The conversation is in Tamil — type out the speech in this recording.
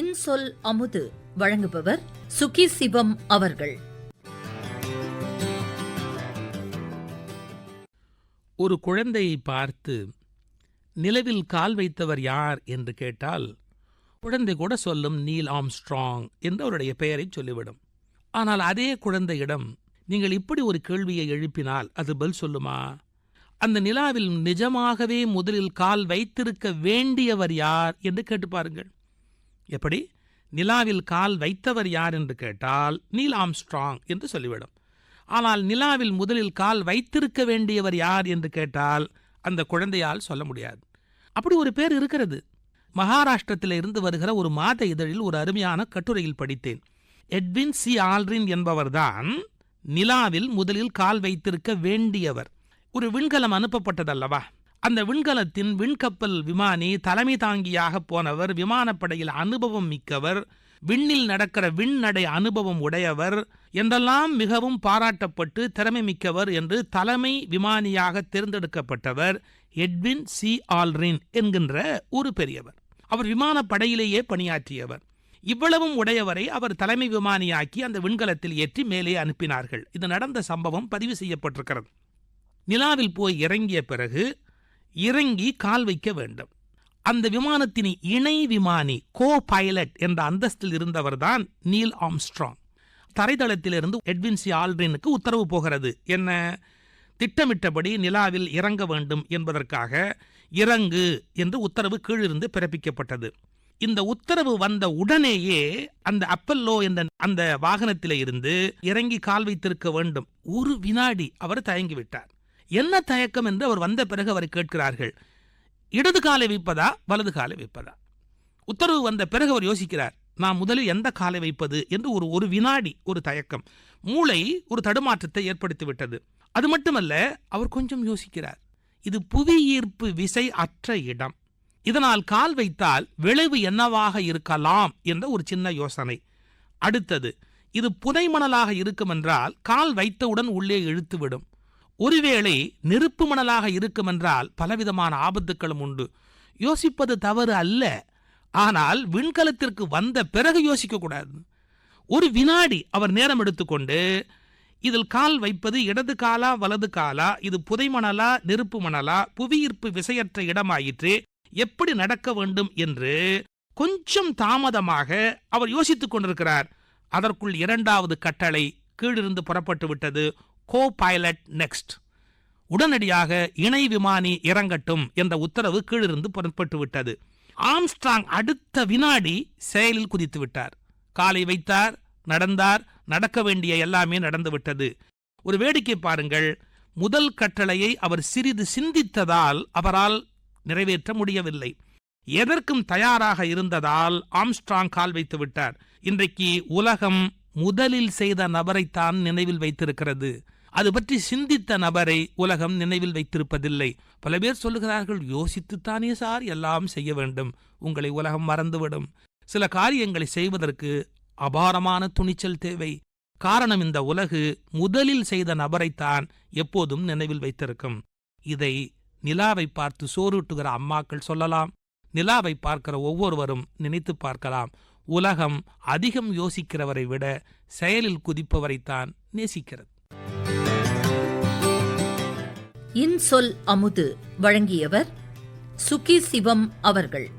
இன்சொல் அமுது வழங்குபவர் சுகி சிவம் அவர்கள். ஒரு குழந்தையை பார்த்து நிலவில் கால் வைத்தவர் யார்? என்று கேட்டால் குழந்தை கூட சொல்லும் நீல் ஆம்ஸ்ட்ராங் என்று அவருடைய பெயரை சொல்லிவிடும். ஆனால் அதே குழந்தையிடம் நீங்கள் இப்படி ஒரு கேள்வியை எழுப்பினால் அது பதில் சொல்லுமா? அந்த நிலாவில் நிஜமாகவே முதலில் கால் வைத்திருக்க வேண்டியவர் யார்? என்று கேட்டு பாருங்கள். எப்படி? நிலாவில் கால் வைத்தவர் யார் என்று கேட்டால் நீல் ஆம்ஸ்ட்ராங் என்று சொல்லிவிடும். ஆனால் நிலாவில் முதலில் கால் வைத்திருக்க வேண்டியவர் யார் என்று கேட்டால் அந்த குழந்தையால் சொல்ல முடியாது. அப்படி ஒரு பேர் இருக்கிறது. மகாராஷ்டிரத்தில் இருந்து வருகிற ஒரு மாத இதழில் ஒரு அருமையான கட்டுரையில் படித்தேன். Edwin C. ஆல்ரின் என்பவர்தான் நிலாவில் முதலில் கால் வைத்திருக்க வேண்டியவர். ஒரு விண்கலம் அனுப்பப்பட்டதல்லவா? அந்த விண்கலத்தின் விண்கப்பல் விமானி தலைமை தாங்கியாக போனவர் விமானப்படையில் அனுபவம் மிக்கவர் விண்ணில் நடக்கிற விண்ணடை அனுபவம் உடையவர் என்றெல்லாம் மிகவும் பாராட்டப்பட்டு திறமை மிக்கவர் என்று தலைமை விமானியாக தேர்ந்தெடுக்கப்பட்டவர் எட்வின் சி. ஆல்ரின் என்கின்ற ஒரு பெரியவர். அவர் விமானப்படையிலேயே பணியாற்றியவர். இவ்வளவும் உடையவரை அவர் தலைமை விமானியாக்கி அந்த விண்கலத்தில் ஏற்றி மேலே அனுப்பினார்கள். இது நடந்த சம்பவம் பதிவு செய்யப்பட்டிருக்கிறது. நிலாவில் போய் இறங்கிய பிறகு இறங்கி கால் வைக்க வேண்டும். அந்த விமானத்தின் இணை விமானி கோ பைலட் என்ற அந்தஸ்தில் இருந்தவர்தான் நீல் ஆம்ஸ்ட்ராங். தரைதளத்திலிருந்து எட்வின் சி. ஆல்ட்ரினுக்கு உத்தரவு போகிறது. என்ன? திட்டமிட்டபடி நிலாவில் இறங்க வேண்டும் என்பதற்காக இறங்கு என்று உத்தரவு கீழிருந்து பிறப்பிக்கப்பட்டது. இந்த உத்தரவு வந்த உடனேயே அந்த அப்பல்லோ என்ற அந்த வாகனத்திலே இருந்து இறங்கி கால் வைத்திருக்க வேண்டும். ஒரு வினாடி அவர் தயங்கிவிட்டார். என்ன தயக்கம் என்று அவர் வந்த பிறகு அவரை கேட்கிறார்கள். இடது காலை வைப்பதா வலது காலை வைப்பதா? உத்தரவு வந்த பிறகு அவர் யோசிக்கிறார் நான் முதலில் எந்த காலை வைப்பது என்று ஒரு ஒரு வினாடி ஒரு தயக்கம். மூளை ஒரு தடுமாற்றத்தை ஏற்படுத்திவிட்டது அது மட்டுமல்ல அவர் கொஞ்சம் யோசிக்கிறார். இது புவி ஈர்ப்பு விசை அற்ற இடம். இதனால் கால் வைத்தால் விளைவு என்னவாக இருக்கலாம் என்ற ஒரு சின்ன யோசனை. அடுத்தது இது புதைமணலாக இருக்குமென்றால் கால் வைத்தவுடன் உள்ளே இழுத்துவிடும். ஒருவேளை நெருப்பு மணலாக இருக்குமென்றால் பலவிதமான ஆபத்துக்களும் உண்டு. யோசிப்பது தவறு அல்ல. ஆனால் விண்கலத்திற்கு வந்த பிறகு யோசிக்க கூடாது. ஒரு வினாடி அவர் நேரம் எடுத்துக்கொண்டு இதில் கால் வைப்பது இடது காலா வலது காலா இது புதைமணலா நெருப்பு மணலா புவியீர்ப்பு விசையற்ற இடமாயிற்று எப்படி நடக்க வேண்டும்? என்று கொஞ்சம் தாமதமாக அவர் யோசித்துக் கொண்டிருக்கிறார். அதற்குள் இரண்டாவது கட்டளை கீழிருந்து புறப்பட்டு விட்டது கோ பைலட் நெக்ஸ்ட் உடனடியாக இணை விமானி இறங்கட்டும் என்ற உத்தரவு கீழிருந்து புறப்பட்டுவிட்டது. ஆம்ஸ்ட்ராங் அடுத்த வினாடி செயலில் குதித்து விட்டார் காலை வைத்தார் நடந்தார் நடக்க வேண்டிய எல்லாமே நடந்துவிட்டது. ஒரு வேடிக்கை பாருங்கள். முதல் கட்டளையை அவர் சிறிது சிந்தித்ததால் அவரால் நிறைவேற்ற முடியவில்லை. எதற்கும் தயாராக இருந்ததால் ஆம்ஸ்ட்ராங் கால் வைத்து விட்டார் இன்றைக்கு உலகம் முதலில் செய்த நபரைத்தான் நினைவில் வைத்திருக்கிறது. அது பற்றி சிந்தித்த நபரை உலகம் நினைவில் வைத்திருப்பதில்லை. பல பேர் சொல்லுகிறார்கள் யோசித்துத்தானே சார் எல்லாம் செய்ய வேண்டும். உங்களை உலகம் மறந்துவிடும். சில காரியங்களை செய்வதற்கு அபாரமான துணிச்சல் தேவை. காரணம் இந்த உலகு முதலில் செய்த நபரைத்தான் எப்போதும் நினைவில் வைத்திருக்கும். இதை நிலாவை பார்த்து சோறுட்டுகிற அம்மாக்கள் சொல்லலாம். நிலாவை பார்க்கிற ஒவ்வொருவரும் நினைத்து பார்க்கலாம். உலகம் அதிகம் யோசிக்கிறவரை விட செயலில் குதிப்பவரைத்தான் நேசிக்கிறது. இன்சொல் அமுது வழங்கியவர் சுகி சிவம் அவர்கள்.